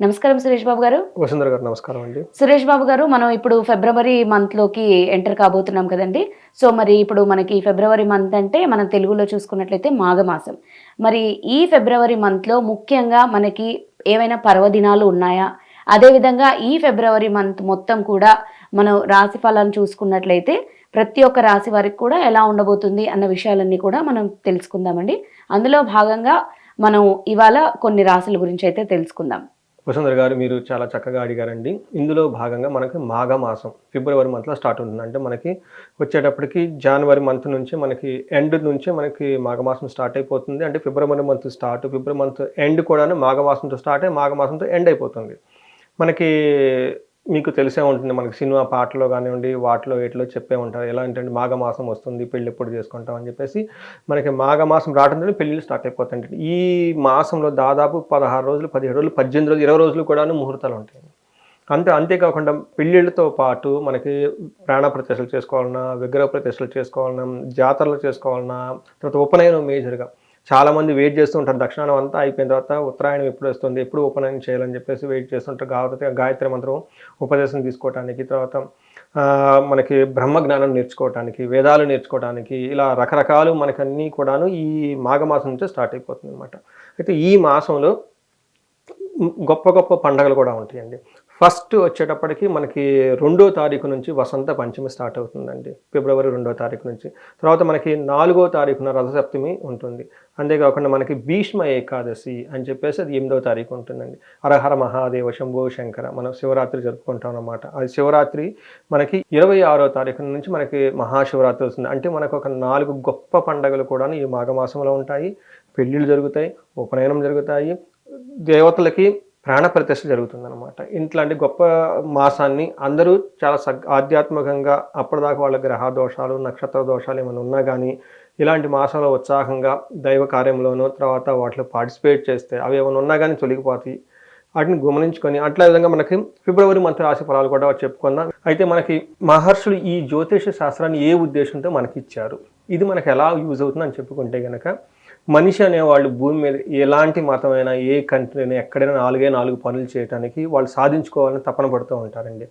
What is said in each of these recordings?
నమస్కారం సురేష్ బాబు గారు. వసుంధర గారు నమస్కారం అండి. సురేష్ బాబు గారు మనం ఇప్పుడు ఫిబ్రవరి మంత్లోకి ఎంటర్ కాబోతున్నాం కదండి. సో మరి ఇప్పుడు మనకి ఫిబ్రవరి మంత్ అంటే మనం తెలుగులో చూసుకున్నట్లయితే మాఘమాసం. మరి ఈ ఫిబ్రవరి మంత్లో ముఖ్యంగా మనకి ఏవైనా పర్వదినాలు ఉన్నాయా? అదేవిధంగా ఈ ఫిబ్రవరి మంత్ మొత్తం కూడా మనం రాశి ఫలాన్ని చూసుకున్నట్లయితే ప్రతి ఒక్క రాశి వారికి కూడా ఎలా ఉండబోతుంది అన్న విషయాలన్నీ కూడా మనం తెలుసుకుందామండి. అందులో భాగంగా మనం ఇవాళ కొన్ని రాశుల గురించి అయితే తెలుసుకుందాం. వసుంధర గారు మీరు చాలా చక్కగా అడిగారండి. ఇందులో భాగంగా మనకి మాఘ మాసం ఫిబ్రవరి మంత్లో స్టార్ట్ ఉంటుంది. అంటే మనకి వచ్చేటప్పటికి జనవరి మంత్ నుంచి మనకి ఎండ్ నుంచి మనకి మాఘమాసం స్టార్ట్ అయిపోతుంది. అంటే February month start February month end కూడా మాఘమాసంతో స్టార్ట్ అయ్యి మాఘమాసంతో ఎండ్ అయిపోతుంది. మనకి మీకు తెలిసే ఉంటుంది. మనకి సినిమా పాటలో కానివ్వండి వాటిలో వీటిలో చెప్పే ఉంటారు. ఎలా ఏంటంటే మాఘమాసం వస్తుంది పెళ్ళి ఎప్పుడు చేసుకుంటాం అని చెప్పేసి మనకి మాఘమాసం రావడంతో పెళ్ళిళ్ళు స్టార్ట్ అయిపోతాయి ఈ మాసంలో దాదాపు పదహారు రోజులు పదిహేడు రోజులు పద్దెనిమిది రోజులు ఇరవై రోజులు కూడా ముహూర్తాలు ఉంటాయి అంతే అంతేకాకుండా పెళ్ళిళ్ళతో పాటు మనకి ప్రాణ ప్రతిష్టలు చేసుకోవాలన్నా విగ్రహ ప్రతిష్టలు చేసుకోవాలన్నా జాతరలు చేసుకోవాలన్నా తర్వాత ఉపనయనం మేజర్గా చాలామంది వెయిట్ చేస్తూ ఉంటారు. దక్షిణానం అంతా అయిపోయిన తర్వాత ఉత్తరాయణం ఎప్పుడు వస్తుంది ఎప్పుడు ఉపనయనం చేయాలని చెప్పేసి వెయిట్ చేస్తుంటారు కాబట్టి గాయత్రి మంత్రం ఉపదేశం తీసుకోవటానికి తర్వాత మనకి బ్రహ్మ జ్ఞానం నేర్చుకోవటానికి వేదాలు నేర్చుకోవటానికి ఇలా రకరకాలు మనకి అన్నీ కూడాను ఈ మాఘమాసం నుంచే స్టార్ట్ అయిపోతుంది అనమాట అయితే ఈ మాసంలో గొప్ప గొప్ప పండగలు కూడా ఉంటాయండి. ఫస్ట్ వచ్చేటప్పటికి మనకి రెండో తారీఖు నుంచి వసంత పంచమి స్టార్ట్ అవుతుందండి. ఫిబ్రవరి రెండో తారీఖు నుంచి. తర్వాత మనకి నాలుగో తారీఖున రథసప్తమి ఉంటుంది. అంతేకాకుండా మనకి భీష్మ ఏకాదశి అని చెప్పేసి అది ఎనిమిదో తారీఖు ఉంటుందండి. అరహర మహాదేవ శంభో శంకర మనం శివరాత్రి జరుపుకుంటాం అన్నమాట. అది శివరాత్రి మనకి ఇరవై ఆరో తారీఖు నుంచి మనకి మహాశివరాత్రి వస్తుంది. అంటే మనకు ఒక నాలుగు గొప్ప పండుగలు కూడా ఈ మాఘమాసంలో ఉంటాయి. పెళ్ళిళ్ళు జరుగుతాయి ఉపనయనం జరుగుతాయి. దేవతలకి ప్రాణప్రతిష్ట జరుగుతుందన్నమాట. ఇట్లాంటి గొప్ప మాసాన్ని అందరూ చాలా సగ్ ఆధ్యాత్మికంగా అప్పటిదాకా వాళ్ళ గ్రహ దోషాలు నక్షత్ర దోషాలు ఏమైనా ఉన్నా కానీ ఇలాంటి మాసంలో ఉత్సాహంగా దైవ కార్యంలోనూ తర్వాత వాటిలో పార్టిసిపేట్ చేస్తే అవి ఏమైనా ఉన్నా కానీ తొలగిపోతాయి. వాటిని గమనించుకొని అట్లా విధంగా మనకి ఫిబ్రవరి మంత్ రాశి ఫలాలు కూడా చెప్పుకుందాం అయితే మనకి మహర్షులు ఈ జ్యోతిష శాస్త్రాన్ని ఏ ఉద్దేశంతో మనకి ఇచ్చారు? ఇది మనకు ఎలా యూజ్ అవుతుంది అని చెప్పుకుంటే కనుక మనిషి అనేవాళ్ళు భూమి మీద ఎలాంటి మతమైనా ఏ కంట్రీ ఎక్కడైనా నాలుగే నాలుగు పనులు చేయడానికి వాళ్ళు సాధించుకోవాలని తపన పడుతూ ఉంటారండి.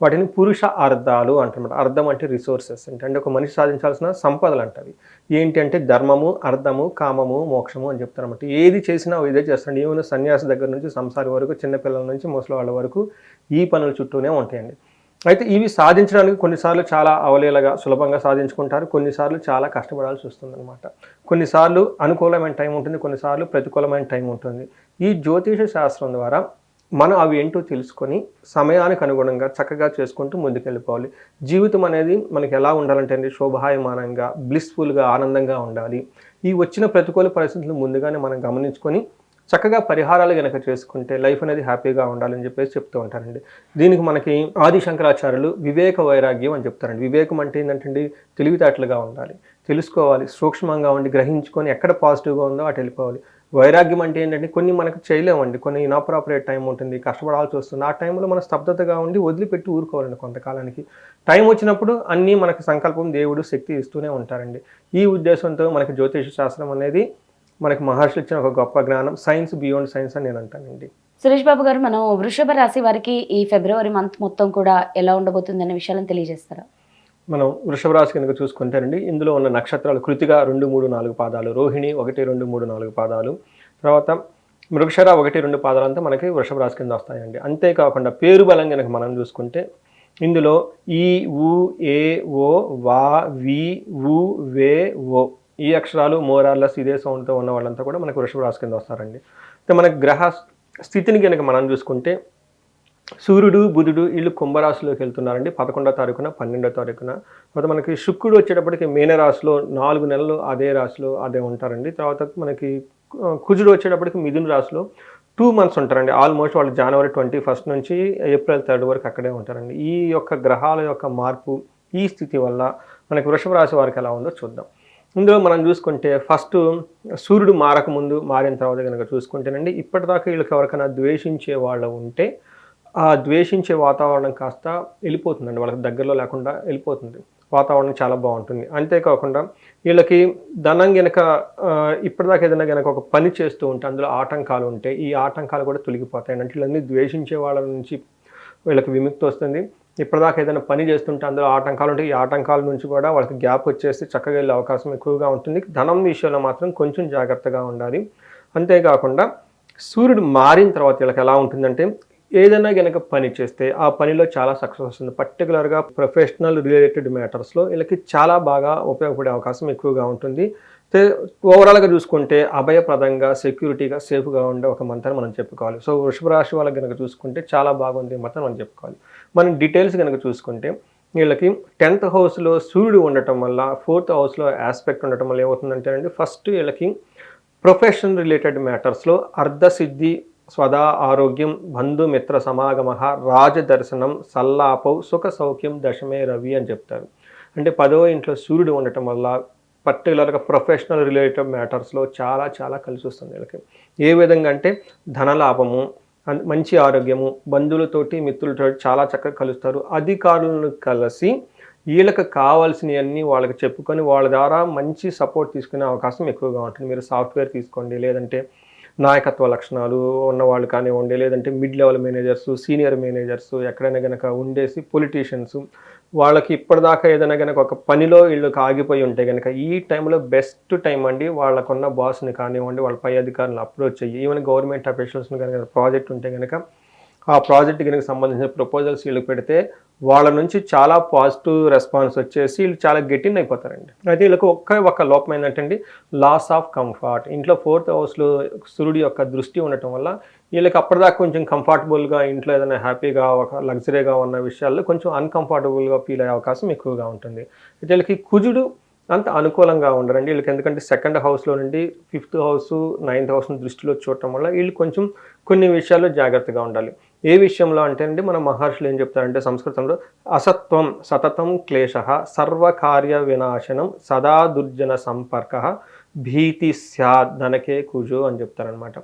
వాటిని పురుష అర్థాలు అంటారు అర్థం అంటే రిసోర్సెస్ అంటే అంటే ఒక మనిషి సాధించాల్సిన సంపదలు అంటవి ఏంటి అంటే ధర్మము అర్థము కామము మోక్షము అని చెప్తారన్నమాట. ఏది చేసినా ఇదే చేస్తాడు ఏమైనా సన్యాసి దగ్గర నుంచి సంసారి వరకు చిన్నపిల్లల నుంచి ముసలి వాళ్ళ వరకు ఈ పనుల చుట్టూనే ఉంటాయండి. అయితే ఇవి సాధించడానికి కొన్నిసార్లు చాలా అవలేలగా సులభంగా సాధించుకుంటారు. కొన్నిసార్లు చాలా కష్టపడాల్సి వస్తుంది అనమాట కొన్నిసార్లు అనుకూలమైన టైం ఉంటుంది కొన్నిసార్లు ప్రతికూలమైన టైం ఉంటుంది. ఈ జ్యోతిష శాస్త్రం ద్వారా మనం అవి ఏంటో తెలుసుకొని సమయానికి అనుగుణంగా చక్కగా చేసుకుంటూ ముందుకెళ్ళిపోవాలి. జీవితం అనేది మనకి ఎలా ఉండాలంటే అండి? శోభాయమానంగా బ్లిస్ఫుల్గా ఆనందంగా ఉండాలి. ఈ వచ్చిన ప్రతికూల పరిస్థితులు ముందుగానే మనం గమనించుకొని చక్కగా పరిహారాలు కనుక చేసుకుంటే లైఫ్ అనేది హ్యాపీగా ఉండాలని చెప్పేసి చెప్తూ ఉంటారండి. దీనికి మనకి ఆది శంకరాచార్యులు వివేక వైరాగ్యం అని చెప్తారండి. వివేకం అంటే ఏంటంటే తెలివితేటలుగా ఉండాలి. తెలుసుకోవాలి. సూక్ష్మంగా ఉండి గ్రహించుకొని ఎక్కడ పాజిటివ్గా ఉందో అటు వెళ్ళిపోవాలి. వైరాగ్యం అంటే ఏంటంటే కొన్ని మనకు చేయలేమండి. కొన్ని ఇనాపరాపరేట్ టైం ఉంటుంది. కష్టపడాల్సి వస్తుంది. ఆ టైంలో మన స్తబ్దతగా ఉండి వదిలిపెట్టి ఊరుకోవాలండి కొంతకాలానికి. టైం వచ్చినప్పుడు అన్నీ మనకు సంకల్పం దేవుడు శక్తి ఇస్తూనే ఉంటారండి. ఈ ఉద్దేశంతో మనకి జ్యోతిష శాస్త్రం అనేది మనకి మహర్షులు ఇచ్చిన ఒక గొప్ప జ్ఞానం సైన్స్ బియాండ్ సైన్స్ అని నేను అంటానండి. సురేష్ బాబు గారు మనం వృషభ రాశి వారికి ఈ ఫిబ్రవరి మంత్ మొత్తం కూడా ఎలా ఉండబోతుంది అనే విషయాలను తెలియజేస్తారా? మనం వృషభ రాశి కనుక చూసుకుంటేనండి ఇందులో ఉన్న నక్షత్రాలు కృతిగా రెండు మూడు నాలుగు పాదాలు రోహిణి ఒకటి రెండు మూడు నాలుగు పాదాలు తర్వాత మృగశర ఒకటి రెండు పాదాలంతా మనకి వృషభ రాశి కింద వస్తాయండి. అంతేకాకుండా పేరు బలం కనుక మనం చూసుకుంటే ఇందులో ఈ ఉ ఏ ఓ వా వి ఉ వే ఓ ఈ అక్షరాలు మోరార్లస్ ఇదే సౌండ్తో ఉన్న వాళ్ళంతా కూడా మనకు వృషభ రాశి కింద వస్తారండి. అయితే మన గ్రహ స్థితిని కనుక మనం చూసుకుంటే సూర్యుడు బుధుడు వీళ్ళు కుంభరాశిలోకి వెళ్తున్నారండి. పదకొండో తారీఖున పన్నెండో తారీఖున. తర్వాత మనకి శుక్రుడు వచ్చేటప్పటికి మీనరాశిలో నాలుగు నెలలు అదే రాశిలో అదే ఉంటారండి. తర్వాత మనకి కుజుడు వచ్చేటప్పటికి మిథున రాశిలో టూ మంత్స్ ఉంటారండి. ఆల్మోస్ట్ వాళ్ళు జనవరి ట్వంటీ ఫస్ట్ నుంచి ఏప్రిల్ థర్డ్ వరకు అక్కడే ఉంటారండి. ఈ యొక్క గ్రహాల యొక్క మార్పు ఈ స్థితి వల్ల మనకి వృషభ రాశి వారికి ఎలా ఉందో చూద్దాం. ఇందులో మనం చూసుకుంటే ఫస్ట్ సూర్యుడు మారకముందు మారిన తర్వాత కనుక చూసుకుంటేనండి ఇప్పటిదాకా వీళ్ళకి ఎవరికైనా ద్వేషించే వాళ్ళు ఉంటే ఆ ద్వేషించే వాతావరణం కాస్త వెళ్ళిపోతుందండి వాళ్ళకి దగ్గరలో లేకుండా వెళ్ళిపోతుంది. వాతావరణం చాలా బాగుంటుంది. అంతేకాకుండా వీళ్ళకి ధనం గనక ఇప్పటిదాకా ఏదైనా గనక ఒక పని చేస్తూ ఉంటే అందులో ఆటంకాలు ఉంటే ఈ ఆటంకాలు కూడా తొలగిపోతాయి అంటే వీళ్ళని ద్వేషించే వాళ్ళ నుంచి వీళ్ళకి విముక్తి వస్తుంది. ఇప్పటిదాకా ఏదైనా పని చేస్తుంటే అందులో ఆటంకాలు ఉంటాయి. ఈ ఆటంకాల నుంచి కూడా వాళ్ళకి గ్యాప్ వచ్చేసి చక్కగా వెళ్ళే అవకాశం ఎక్కువగా ఉంటుంది. ధనం విషయంలో మాత్రం కొంచెం జాగ్రత్తగా ఉండాలి. అంతేకాకుండా సూర్యుడు మారిన తర్వాత వీళ్ళకి ఎలా ఉంటుందంటే ఏదైనా గనక పని చేస్తే ఆ పనిలో చాలా సక్సెస్ వస్తుంది. పర్టికులర్గా ప్రొఫెషనల్ రిలేటెడ్ మ్యాటర్స్లో వీళ్ళకి చాలా బాగా ఉపయోగపడే అవకాశం ఎక్కువగా ఉంటుంది. ఓవరాల్గా చూసుకుంటే అభయప్రదంగా సెక్యూరిటీగా సేఫ్గా ఉండే ఒక మంత్రం మనం చెప్పుకోవాలి. సో వృషభ రాశి వాళ్ళకి కనుక చూసుకుంటే చాలా బాగుంది ఈ మంత్రం మనం చెప్పుకోవాలి. మనం డీటెయిల్స్ కనుక చూసుకుంటే వీళ్ళకి టెన్త్ హౌస్లో సూర్యుడు ఉండటం వల్ల ఫోర్త్ హౌస్లో ఆస్పెక్ట్ ఉండటం వల్ల ఏమవుతుందంటే అండి ఫస్ట్ వీళ్ళకి ప్రొఫెషన్ రిలేటెడ్ మ్యాటర్స్లో అర్ధసిద్ధి స్వదా ఆరోగ్యం బంధుమిత్ర సమాగమ రాజదర్శనం సల్లాపౌ సుఖ సౌఖ్యం దశమే రవి అని చెప్తారు. అంటే పదవ ఇంట్లో సూర్యుడు ఉండటం వల్ల పర్టికులర్గా ప్రొఫెషనల్ రిలేటెడ్ మ్యాటర్స్లో చాలా చాలా కలిసి వస్తుంది వీళ్ళకి. ఏ విధంగా అంటే ధనలాభము మంచి ఆరోగ్యము బంధువులతోటి మిత్రులతో చాలా చక్కగా కలుస్తారు. అధికారులను కలిసి వీళ్ళకి కావాల్సినవన్నీ వాళ్ళకి చెప్పుకొని వాళ్ళ ద్వారా మంచి సపోర్ట్ తీసుకునే అవకాశం ఎక్కువగా ఉంటుంది. మీరు సాఫ్ట్వేర్ తీసుకోండి లేదంటే నాయకత్వ లక్షణాలు ఉన్నవాళ్ళు కానివ్వండి లేదంటే mid level managers senior managers ఎక్కడైనా కనుక ఉండేసి పొలిటీషియన్స్ వాళ్ళకి ఇప్పటిదాకా ఏదైనా కనుక ఒక పనిలో వీళ్ళు ఆగిపోయి ఉంటే కనుక ఈ టైంలో బెస్ట్ టైం అండి వాళ్ళకున్న బాస్ని కానివ్వండి వాళ్ళ పై అధికారులను అప్రోచ్ అయ్యి ఈవెన్ గవర్నమెంట్ అఫీషియల్స్ని కనుక ప్రాజెక్ట్ ఉంటే కనుక ఆ ప్రాజెక్ట్ కనుక సంబంధించిన ప్రపోజల్స్ వీళ్ళకి పెడితే వాళ్ళ నుంచి చాలా పాజిటివ్ రెస్పాన్స్ వచ్చేసి వీళ్ళు చాలా గెటిన్ అయిపోతారండి. అయితే వీళ్ళకి ఒక్క ఒక లోపం ఏంటంటే లాస్ ఆఫ్ కంఫర్ట్ ఇంట్లో ఫోర్త్ హౌస్లో సూర్యుడి యొక్క దృష్టి ఉండటం వల్ల వీళ్ళకి అప్పటిదాకా కొంచెం కంఫర్టబుల్గా ఇంట్లో ఏదైనా హ్యాపీగా ఒక లగ్జరీగా ఉన్న విషయాల్లో కొంచెం అన్కంఫర్టబుల్గా ఫీల్ అయ్యే అవకాశం ఎక్కువగా ఉంటుంది. అయితే వీళ్ళకి కుజుడు అంత అనుకూలంగా ఉండరండి. వీళ్ళకి ఎందుకంటే సెకండ్ హౌస్లో నుండి ఫిఫ్త్ హౌస్ నైన్త్ హౌస్ని దృష్టిలో చూడటం వల్ల వీళ్ళు కొంచెం కొన్ని విషయాల్లో జాగ్రత్తగా ఉండాలి. ఏ విషయంలో అంటే అండి మన మహర్షులు ఏం చెప్తారంటే సంస్కృతంలో అసత్వం సతతం క్లేశ సర్వకార్య వినాశనం సదా దుర్జన సంపర్క భీతి స్యాద్ ధనకే కుజు అని చెప్తారనమాట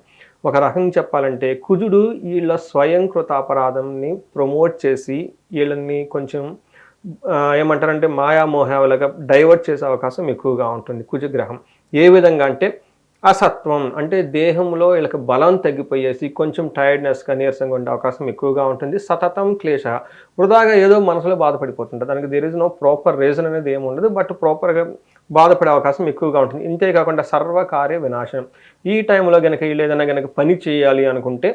ఒక రకంగా చెప్పాలంటే కుజుడు వీళ్ళ స్వయంకృత అపరాధంని ప్రమోట్ చేసి వీళ్ళని కొంచెం ఏమంటారంటే మాయామోహాలుగా డైవర్ట్ చేసే అవకాశం ఎక్కువగా ఉంటుంది కుజగ్రహం. ఏ విధంగా అంటే అసత్వం అంటే దేహంలో వీళ్ళకి బలం తగ్గిపోయేసి కొంచెం టైర్డ్నెస్గా నీరసంగా ఉండే అవకాశం ఎక్కువగా ఉంటుంది. సతతం క్లేశ వృధాగా ఏదో మనసులో బాధపడిపోతుంటుంది. దానికి there is no proper reason అనేది ఏమి ఉండదు. బట్ ప్రాపర్గా బాధపడే అవకాశం ఎక్కువగా ఉంటుంది. ఇంతేకాకుండా సర్వకార్య వినాశనం. ఈ టైంలో కనుక వీళ్ళు ఏదైనా కనుక పని చేయాలి అనుకుంటే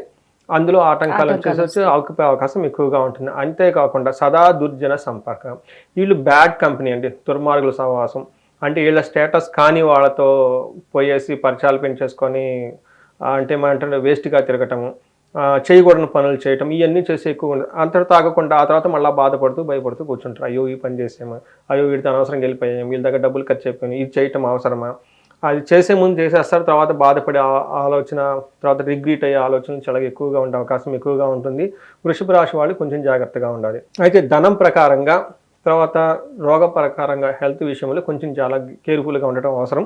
అందులో ఆటంకాలు వచ్చేసి వచ్చి ఆకుపోయే అవకాశం ఎక్కువగా ఉంటుంది. అంతేకాకుండా సదా దుర్జన సంపర్కం. వీళ్ళు బ్యాడ్ కంపెనీ అండి. దుర్మార్గుల సహవాసం. అంటే వీళ్ళ స్టేటస్ కానీ వాళ్ళతో పోయేసి పరిచయాలు పెంచేసుకొని అంటే ఏమంటారు వేస్ట్గా తిరగటము చేయకూడని పనులు చేయటం ఇవన్నీ చేసి ఎక్కువ ఉంది అంతటితో ఆగకుండా ఆ తర్వాత మళ్ళీ బాధపడుతూ భయపడుతూ కూర్చుంటారు. అయ్యో ఈ పని చేసాము. అయ్యో వీడితో అనవసరం వెళ్ళిపోయాము. వీళ్ళ దగ్గర డబ్బులు ఖర్చు అయిపోయాము ఇది చేయటం అవసరమా? అది చేసే ముందు చేసేస్తారు. తర్వాత బాధపడే ఆలోచన తర్వాత రిగ్రీట్ అయ్యే ఆలోచన చాలా ఎక్కువగా ఉండే అవకాశం ఎక్కువగా ఉంటుంది. వృషభ రాశి వాళ్ళు కొంచెం జాగ్రత్తగా ఉండాలి. అయితే ధనం ప్రకారంగా తర్వాత రోగ ప్రకారంగా హెల్త్ విషయంలో కొంచెం చాలా కేర్ఫుల్గా ఉండటం అవసరం.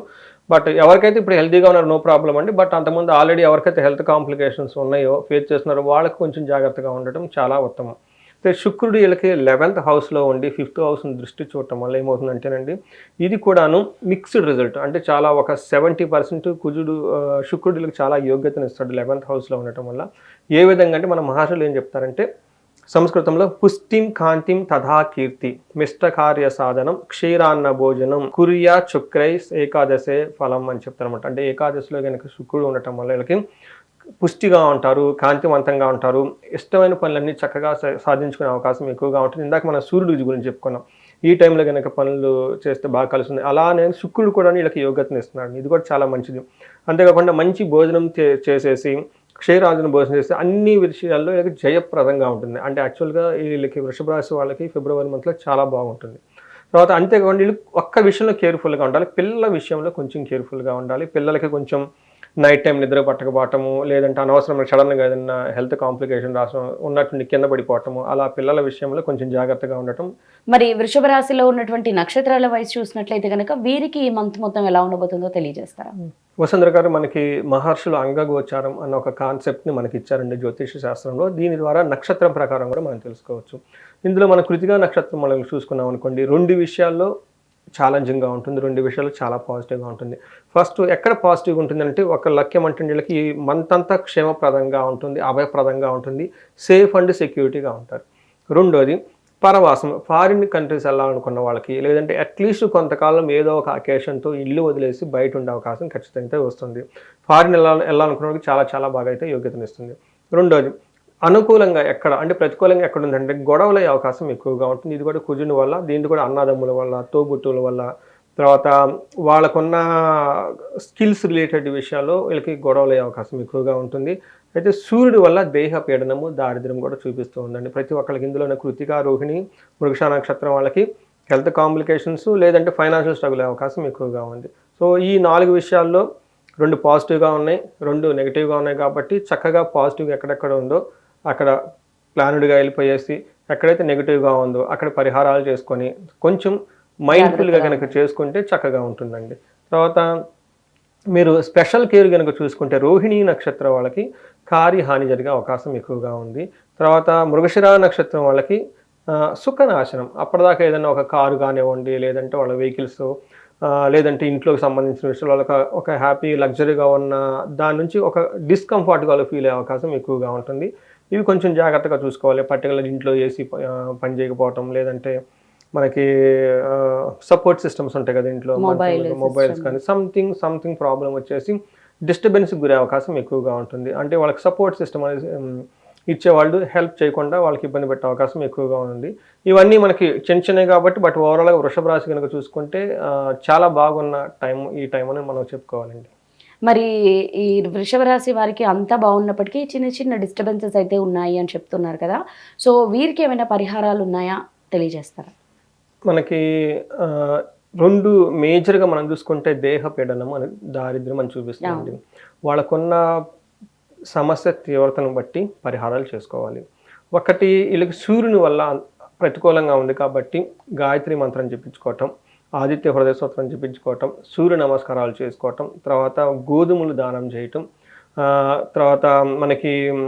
బట్ ఎవరికైతే ఇప్పుడు హెల్తీగా ఉన్నారు నో ప్రాబ్లం అండి. బట్ అంతకుముందు ఆల్రెడీ ఎవరికైతే హెల్త్ కాంప్లికేషన్స్ ఉన్నాయో ఫేస్ చేస్తున్నారో వాళ్ళకి కొంచెం జాగ్రత్తగా ఉండటం చాలా ఉత్తమం. అయితే శుక్రుడు వీళ్ళకి లెవెన్త్ హౌస్లో ఉండి ఫిఫ్త్ హౌస్ని దృష్టి చూడటం వల్ల ఏమవుతుందంటేనండి ఇది కూడాను మిక్స్డ్ రిజల్ట్. అంటే చాలా ఒక సెవెంటీ పర్సెంట్ కుజుడు శుక్రుడు వీళ్ళకి చాలా యోగ్యతను ఇస్తాడు లెవెన్త్ హౌస్లో ఉండటం వల్ల. ఏ విధంగా అంటే మన మహర్షులు ఏం చెప్తారంటే సంస్కృతంలో పుష్టిం కాంతిం తథా కీర్తి మిష్టకార్య సాధనం క్షీరాన్న భోజనం కురియా చుక్రై ఏకాదశే ఫలం అని చెప్తారన్నమాట. అంటే ఏకాదశిలో కనుక శుక్రుడు ఉండటం వల్ల వీళ్ళకి పుష్టిగా ఉంటారు కాంతివంతంగా ఉంటారు ఇష్టమైన పనులన్నీ చక్కగా సా- సాధించుకునే అవకాశం ఎక్కువగా ఉంటుంది. ఇందాక మనం సూర్యుడు గురించి చెప్పుకున్నాం. ఈ టైంలో కనుక పనులు చేస్తే బాగా కలుస్తుంది. అలానే శుక్రుడు కూడా వీళ్ళకి యోగ్యతను ఇస్తున్నాడు. ఇది కూడా చాలా మంచిది. అంతేకాకుండా మంచి భోజనం చే- చేసేసి క్షయరాజును భోజనం చేస్తే అన్ని విషయాల్లో వీళ్ళకి జయప్రదంగా ఉంటుంది. అంటే యాక్చువల్గా వీళ్ళకి వృషభ రాశి వాళ్ళకి ఫిబ్రవరి మంత్లో చాలా బాగుంటుంది. తర్వాత అంతేకాకుండా వీళ్ళు ఒక్క విషయంలో కేర్ఫుల్గా ఉండాలి. పిల్లల విషయంలో కొంచెం కేర్ఫుల్గా ఉండాలి. పిల్లలకి కొంచెం నైట్ టైం నిద్ర పట్టకపోవటము లేదంటే అనవసరమైన సడన్గా ఏదైనా హెల్త్ కాంప్లికేషన్ రావడం ఉన్నట్టుండి కింద పడిపోవటము అలా పిల్లల విషయంలో కొంచెం జాగ్రత్తగా ఉండటం. మరి వృషభ రాశిలో ఉన్నటువంటి నక్షత్రాల వయసు చూసినట్లయితే కనుక వీరికి ఈ మంత్ మొత్తం ఎలా ఉండబోతుందో తెలియజేస్తారా? వసుంధర గారు మనకి మహర్షులు అంగగోచారం అన్న ఒక కాన్సెప్ట్ని మనకి ఇచ్చారండి జ్యోతిష శాస్త్రంలో. దీని ద్వారా నక్షత్రం ప్రకారం కూడా మనం తెలుసుకోవచ్చు. ఇందులో మన కృతిగా నక్షత్రం మనం చూసుకున్నాం అనుకోండి రెండు విషయాల్లో ఛాలెంజింగ్గా ఉంటుంది. రెండు విషయాలు చాలా పాజిటివ్గా ఉంటుంది. ఫస్ట్ ఎక్కడ పాజిటివ్గా ఉంటుంది అంటే ఒక లక్ష్యం అంటే వీళ్ళకి మంత్ అంతా క్షేమప్రదంగా ఉంటుంది అభయప్రదంగా ఉంటుంది సేఫ్ అండ్ సెక్యూరిటీగా ఉంటారు. రెండోది పరవాసం. ఫారిన్ కంట్రీస్ వెళ్ళాలనుకున్న వాళ్ళకి లేదంటే అట్లీస్ట్ కొంతకాలం ఏదో ఒక అకేషన్తో ఇల్లు వదిలేసి బయట ఉండే అవకాశం ఖచ్చితంగా వస్తుంది. ఫారిన్ వెళ్ళాలి వెళ్ళాలనుకున్న వాళ్ళకి చాలా చాలా బాగా అయితే యోగ్యతనిస్తుంది. రెండోది అనుకూలంగా ఎక్కడ? అంటే ప్రతికూలంగా ఎక్కడ ఉందంటే గొడవలు అయ్యే అవకాశం ఎక్కువగా ఉంటుంది. ఇది కూడా కుజుని వల్ల దీంట్లో కూడా అన్నదమ్ముల వల్ల తోబుట్టుల వల్ల. తర్వాత వాళ్ళకున్న స్కిల్స్ రిలేటెడ్ విషయాల్లో వీళ్ళకి గొడవలు అయ్యే అవకాశం ఎక్కువగా ఉంటుంది. అయితే సూర్యుడి వల్ల దేహ పీడనము దారిద్ర్యం కూడా చూపిస్తూ ఉందండి. ప్రతి ఒక్కరికి ఇందులోనే కృతిక రోహిణి మృగశ నక్షత్రం వాళ్ళకి హెల్త్ కాంప్లికేషన్స్ లేదంటే ఫైనాన్షియల్ స్ట్రగుల్ అయ్యే అవకాశం ఎక్కువగా ఉంది. సో ఈ నాలుగు విషయాల్లో రెండు పాజిటివ్గా ఉన్నాయి రెండు నెగిటివ్గా ఉన్నాయి కాబట్టి చక్కగా పాజిటివ్ ఎక్కడెక్కడ ఉందో అక్కడ ప్లానుడ్గా వెళ్ళిపోయేసి ఎక్కడైతే నెగిటివ్గా ఉందో అక్కడ పరిహారాలు చేసుకొని కొంచెం మైండ్ఫుల్గా కనుక చేసుకుంటే చక్కగా ఉంటుందండి. తర్వాత మీరు స్పెషల్ కేర్ కనుక చూసుకుంటే రోహిణి నక్షత్రం వాళ్ళకి కార్యహాని జరిగే అవకాశం ఎక్కువగా ఉంది. తర్వాత మృగశిర నక్షత్రం వాళ్ళకి సుఖనాశనం. అప్పటిదాకా ఏదైనా ఒక కారు కానివ్వండి లేదంటే వాళ్ళ వెహికల్స్ లేదంటే ఇంట్లోకి సంబంధించిన విషయాలు వాళ్ళకి ఒక హ్యాపీ లగ్జరీగా ఉన్న దాని నుంచి ఒక డిస్కంఫర్ట్గా వాళ్ళు ఫీల్ అయ్యే అవకాశం ఎక్కువగా ఉంటుంది. ఇవి కొంచెం జాగ్రత్తగా చూసుకోవాలి. పర్టికులర్ ఇంట్లో ఏసీ పని చేయకపోవటం లేదంటే మనకి సపోర్ట్ సిస్టమ్స్ ఉంటాయి కదా ఇంట్లో. మొబైల్స్. కానీ సంథింగ్ సంథింగ్ ప్రాబ్లం వచ్చేసి డిస్టర్బెన్స్కి గురే అవకాశం ఎక్కువగా ఉంటుంది. అంటే వాళ్ళకి సపోర్ట్ సిస్టమ్ అనేది ఇచ్చేవాళ్ళు హెల్ప్ చేయకుండా వాళ్ళకి ఇబ్బంది పెట్టే అవకాశం ఎక్కువగా ఉంది. ఇవన్నీ మనకి చిన్న చిన్నవి కాబట్టి బట్ ఓవరాల్గా వృషభ రాశి కనుక చూసుకుంటే చాలా బాగున్న టైం ఈ టైం అని మనం చెప్పుకోవాలండి. మరి ఈ వృషభ రాశి వారికి అంతా బాగున్నప్పటికీ చిన్న చిన్న డిస్టర్బెన్సెస్ అయితే ఉన్నాయి అని చెప్తున్నారు కదా. సో వీరికి ఏమైనా పరిహారాలు ఉన్నాయా? తెలియజేస్తారా? మనకి రెండు మేజర్గా మనం చూసుకుంటే దేహ పీడనం అని దారిద్ర్యం అని చూపిస్తుంది వాళ్ళకున్న సమస్య తీవ్రతను బట్టి పరిహారాలు చేసుకోవాలి. ఒకటి వీళ్ళకి సూర్యుని వల్ల ప్రతికూలంగా ఉంది కాబట్టి గాయత్రి మంత్రం చెప్పించుకోవటం ఆదిత్య హృదయ స్తోత్రం చెప్పించుకోవటం సూర్య నమస్కారాలు చేసుకోవటం తర్వాత గోధుమలు దానం చేయటం తర్వాత మనకి ఏం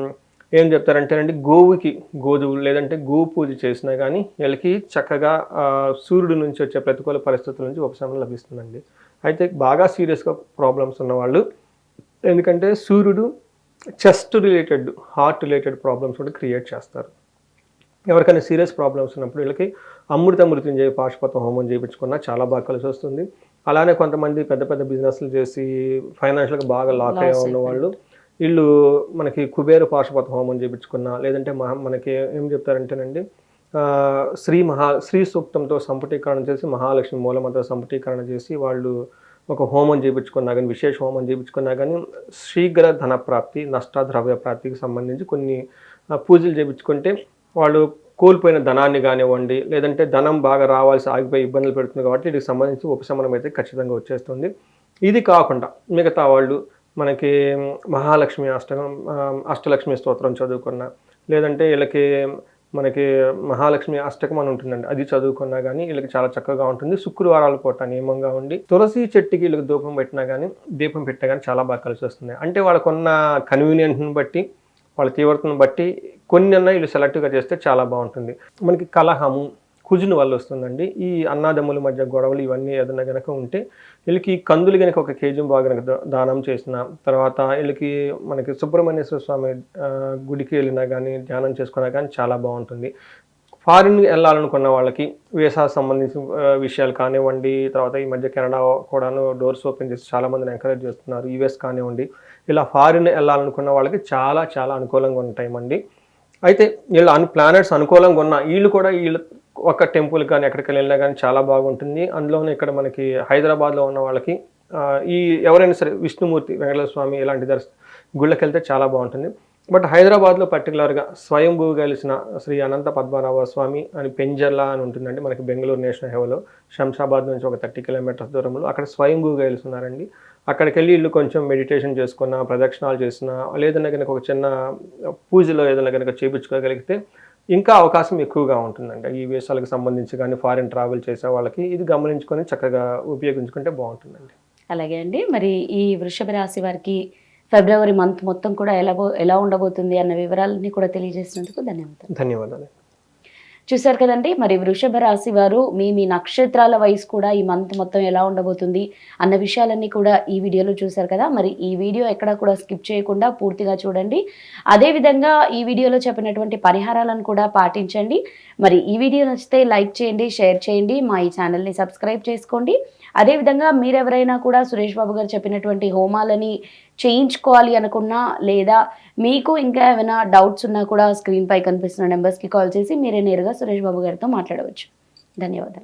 ఏం చెప్తారంటేనండి గోవుకి గోధువులు లేదంటే గోవు పూజ చేసినా కానీ వీళ్ళకి చక్కగా సూర్యుడు సూర్యుడి నుంచి వచ్చే ప్రతికూల పరిస్థితుల నుంచి ఉపశమనం లభిస్తుందండి. అయితే బాగా సీరియస్గా ప్రాబ్లమ్స్ ఉన్నవాళ్ళు ఎందుకంటే సూర్యుడు chest related heart related problems కూడా క్రియేట్ చేస్తారు. ఎవరికైనా సీరియస్ ప్రాబ్లమ్స్ ఉన్నప్పుడు వీళ్ళకి అమృత మృత్యుంజయ పాశుపత హోమం చేయించుకున్నా చాలా బాగా కలిసి వస్తుంది. అలానే కొంతమంది పెద్ద పెద్ద బిజినెస్లు చేసి ఫైనాన్షియల్గా బాగా లాక్ అయ్యి ఉన్న వాళ్ళు వీళ్ళు మనకి కుబేర పాశుపత హోమం చేయించుకున్నా లేదంటే మహా మనకి ఏం చెప్తారంటేనండి శ్రీ మహా శ్రీ సూక్తంతో సంపుటీకరణ చేసి మహాలక్ష్మి మూలమంత్ర సంపుటీకరణ చేసి వాళ్ళు ఒక హోమం చేయించుకున్నా కానీ విశేష హోమం చేయించుకున్నా కానీ శీఘ్ర ధన ప్రాప్తి నష్ట ద్రవ్య ప్రాప్తికి సంబంధించి కొన్ని పూజలు చేయించుకుంటే వాళ్ళు కోల్పోయిన ధనాన్ని కానివ్వండి లేదంటే ధనం బాగా రావాల్సి ఆగిపోయి ఇబ్బందులు పెడుతుంది కాబట్టి వీటికి సంబంధించి ఉపశమనం అయితే ఖచ్చితంగా వచ్చేస్తుంది. ఇది కాకుండా మిగతా వాళ్ళు మనకి మహాలక్ష్మి అష్టకం అష్టలక్ష్మి స్తోత్రం చదువుకున్న లేదంటే వీళ్ళకి మనకి మహాలక్ష్మి అష్టకం అని ఉంటుందండి అది చదువుకున్నా కానీ వీళ్ళకి చాలా చక్కగా ఉంటుంది. శుక్రవారాల పూట నియమంగా ఉండి తులసి చెట్టుకి వీళ్ళకి దూపం పెట్టినా కానీ దీపం పెట్టినా కానీ చాలా బాగా కలిసి వస్తుంది. అంటే వాళ్ళకున్న కన్వీనియంట్ని బట్టి వాళ్ళ తీవ్రతను బట్టి కొన్ని అన్న వీళ్ళు సెలెక్ట్గా చేస్తే చాలా బాగుంటుంది. మనకి కలహము కుజుని వల్ల వస్తుందండి. ఈ అన్నాదమ్ముల మధ్య గొడవలు ఇవన్నీ ఏదైనా కనుక ఉంటే వీళ్ళకి కందులు కనుక ఒక కేజీ బాగా కనుక దానం చేసిన తర్వాత వీళ్ళకి మనకి సుబ్రహ్మణ్యేశ్వర స్వామి గుడికి వెళ్ళినా కానీ ధ్యానం చేసుకున్నా కానీ చాలా బాగుంటుంది. ఫారిన్ వెళ్ళాలనుకున్న వాళ్ళకి వీసా సంబంధించిన విషయాలు కానివ్వండి తర్వాత ఈ మధ్య కెనడా కూడాను డోర్స్ ఓపెన్ చేసి చాలామందిని ఎంకరేజ్ చేస్తున్నారు. యూఎస్ కానివ్వండి ఇలా ఫారిన్ వెళ్ళాలనుకున్న వాళ్ళకి చాలా చాలా అనుకూలంగా ఉంటాయండి అయితే వీళ్ళు అను ప్లానెట్స్ అనుకూలంగా ఉన్న వీళ్ళు కూడా వీళ్ళు ఒక టెంపుల్ కానీ ఎక్కడికి వెళ్ళినా కానీ చాలా బాగుంటుంది. అందులోనే ఇక్కడ మనకి హైదరాబాద్లో ఉన్న వాళ్ళకి ఈ ఎవరైనా సరే విష్ణుమూర్తి వెంకటేశ్వర స్వామి ఇలాంటి దర్శ గుళ్ళకి వెళ్తే చాలా బాగుంటుంది. బట్ హైదరాబాద్లో పర్టికులర్గా స్వయంభూ కలిసిన శ్రీ అనంత పద్మనాభ స్వామి అని పెంజర్లా అని ఉంటుందండి మనకి బెంగళూరు నేషనల్ హైవేలో శంషాబాద్ నుంచి ఒక థర్టీ కిలోమీటర్స్ దూరంలో. అక్కడ స్వయంభూ ఉన్నారండి అక్కడికి వెళ్ళి ఇల్లు కొంచెం మెడిటేషన్ చేసుకున్నా ప్రదక్షిణాలు చేసినా లేదన్నా కనుక ఒక చిన్న పూజలో ఏదైనా కనుక చేయించుకోగలిగితే ఇంకా అవకాశం ఎక్కువగా ఉంటుందండి. ఈ వేషాలకు సంబంధించి కానీ ఫారిన్ ట్రావెల్ చేసే వాళ్ళకి ఇది గమనించుకొని చక్కగా ఉపయోగించుకుంటే బాగుంటుందండి. అలాగే అండి. మరి ఈ వృషభ రాశి వారికి ఫిబ్రవరి మంత్ మొత్తం కూడా ఎలా ఎలా ఉండబోతుంది అన్న వివరాలన్నీ కూడా తెలియజేసినందుకు ధన్యవాదాలు. ధన్యవాదాలు. చూశారు కదండి మరి వృషభ రాశి వారు మీ మీ నక్షత్రాల వయసు కూడా ఈ మంత్ మొత్తం ఎలా ఉండబోతుంది అన్న విషయాలన్నీ కూడా ఈ వీడియోలో చూశారు కదా మరి ఈ వీడియో ఎక్కడ కూడా స్కిప్ చేయకుండా పూర్తిగా చూడండి. అదేవిధంగా ఈ వీడియోలో చెప్పినటువంటి పరిహారాలను కూడా పాటించండి. మరి ఈ వీడియో నచ్చితే లైక్ చేయండి షేర్ చేయండి మా ఈ ఛానల్ని సబ్స్క్రైబ్ చేసుకోండి. అదేవిధంగా మీరెవరైనా కూడా సురేష్ బాబు గారు చెప్పినటువంటి హోమాలని చేయించుకోవాలి అనుకున్నా లేదా మీకు ఇంకా ఏమైనా డౌట్స్ ఉన్నా కూడా స్క్రీన్ పై కనిపిస్తున్న నెంబర్స్కి కాల్ చేసి మీరే నేరుగా సురేష్ బాబు గారితో మాట్లాడవచ్చు. ధన్యవాదాలు.